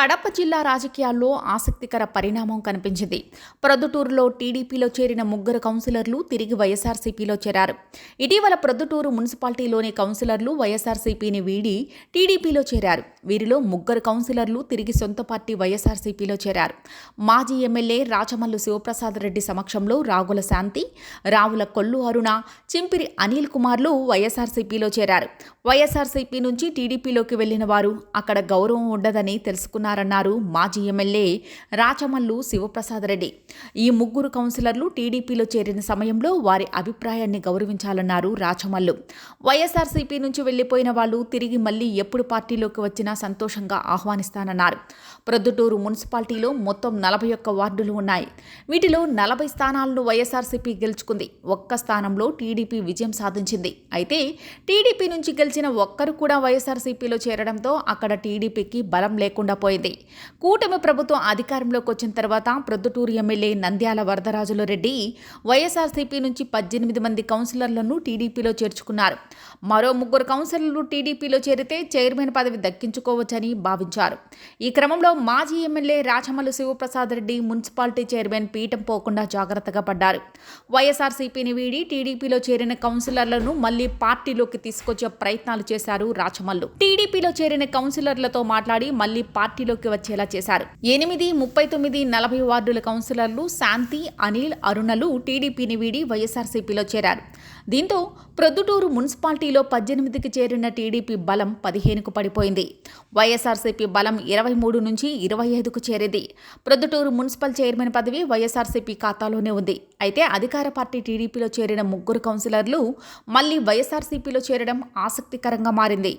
కడప జిల్లా రాజకీయాల్లో ఆసక్తికర పరిణామం కనిపించింది. ప్రొద్దుటూరులో టీడీపీలో చేరిన ముగ్గురు కౌన్సిలర్లు తిరిగి వైఎస్ఆర్సీపీలో చేరారు. ఇటీవల ప్రొద్దుటూరు మున్సిపాలిటీలోని కౌన్సిలర్లు వైఎస్ఆర్సీపీని వీడి టీడీపీలో చేరారు. వీరిలో ముగ్గురు కౌన్సిలర్లు తిరిగి సొంత పార్టీ వైఎస్ఆర్సీపీలో చేరారు. మాజీ ఎమ్మెల్యే రాచమల్లు శివప్రసాద్ రెడ్డి సమక్షంలో రాగుల శాంతి రావుల కొల్లు అరుణ చింపిరి అనిల్ కుమార్లు వైఎస్ఆర్సీపీలో చేరారు. వైఎస్ఆర్సీపీ నుంచి టీడీపీలోకి వెళ్ళిన వారు అక్కడ గౌరవం ఉండదని తెలుసుకున్నారు. చేస్తున్నారన్నారు మాజీ ఎమ్మెల్యే రాచమల్లు శివప్రసాద్ రెడ్డి. ఈ ముగ్గురు కౌన్సిలర్లు టీడీపీలో చేరిన సమయంలో వారి అభిప్రాయాన్ని గౌరవించాలన్నారు రాచమల్లు. వైఎస్ఆర్సీపీ నుంచి వెళ్ళిపోయిన వాళ్ళు తిరిగి మళ్ళీ ఎప్పుడు పార్టీలోకి వచ్చినా సంతోషంగా ఆహ్వానిస్తానన్నారు. ప్రొద్దుటూరు మున్సిపాలిటీలో మొత్తం నలభై ఒక్క వార్డులు ఉన్నాయి. వీటిలో నలభై స్థానాలను వైఎస్ఆర్సీపీ గెలుచుకుంది. ఒక్క స్థానంలో టీడీపీ విజయం సాధించింది. అయితే టీడీపీ నుంచి గెలిచిన ఒక్కరు కూడా వైఎస్ఆర్సీపీలో చేరడంతో అక్కడ టీడీపీకి బలం లేకుండా పోయింది. కూటమి ప్రభుత్వం అధికారంలోకి వచ్చిన తర్వాత ప్రొద్దుటూరు ఎమ్మెల్యే నంద్యాల వరదరాజుల రెడ్డి వైఎస్ఆర్సీపీ నుంచి పద్దెనిమిది మంది కౌన్సిలర్లను టీడీపీలో చేర్చుకున్నారు. మరో ముగ్గురు కౌన్సిలర్లు టీడీపీలో చేరితే చైర్మన్ పదవి దక్కించుకోవచ్చని భావించారు. ఈ క్రమంలో మాజీ MLA Rachamallu Sivaprasad Reddy municipality chairman పీఠం పోకుండా జాగ్రత్తగా పడ్డారు. వైఎస్ఆర్సీపీని వీడి టీడీపీలో చేరిన కౌన్సిలర్లను మళ్ళీ పార్టీలోకి తీసుకొచ్చే ప్రయత్నాలు చేశారు రాచమల్లు. టీడీపీలో చేరిన కౌన్సిలర్లతో మాట్లాడి మళ్ళీ పార్టీలోకి వచ్చేలా చేశారు. ఎనిమిది ముప్పై తొమ్మిది నలభై వార్డుల కౌన్సిలర్లు శాంతి అనిల్ అరుణలు టీడీపీని వీడి వైఎస్ఆర్సీపీలో చేరారు. దీంతో ప్రొద్దుటూరు మున్సిపాలిటీలో పద్దెనిమిదికి చేరిన టీడీపీ బలం పదిహేనుకు పడిపోయింది. వైఎస్ఆర్సీపీ బలం ఇరవై మూడు నుంచి ఇరవై ఐదుకు చేరింది. ప్రొద్దుటూరు మున్సిపల్ చైర్మన్ పదవి వైఎస్ఆర్సీపీ ఖాతాలోనే ఉంది. అయితే అధికార పార్టీ టీడీపీలో చేరిన ముగ్గురు కౌన్సిలర్లు మళ్ళీ వైఎస్ఆర్సీపీలో చేరడం ఆసక్తికరంగా మారింది.